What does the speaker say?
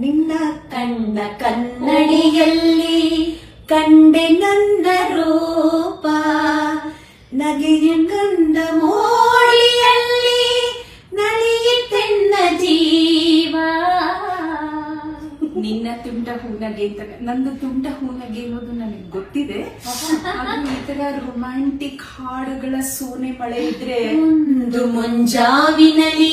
ನಿನ್ನ ಕಣ್ಣ ಕನ್ನಡಿಯಲ್ಲಿ ಕಂಡೆ ನಂದ ರೂಪ. ನಗೆಯ ಗಂಧ ಮೋಡಿಯಲ್ಲಿ ನಲಿಯಿತೆನ್ನ ಜೀವ. ನಿನ್ನ ತುಂಟ ಹೂನಗೆ ಅಂತ ನಂದು ತುಂಟ ಹೂನಗೆ ಅನ್ನೋದು ನನಗೆ ಗೊತ್ತಿದೆ. ಈ ತರ ರೊಮ್ಯಾಂಟಿಕ್ ಹಾಡುಗಳ ಸೋನೆ ಮಳೆ ಇದ್ರೆ ಒಂದು ಮುಂಜಾವಿನಲ್ಲಿ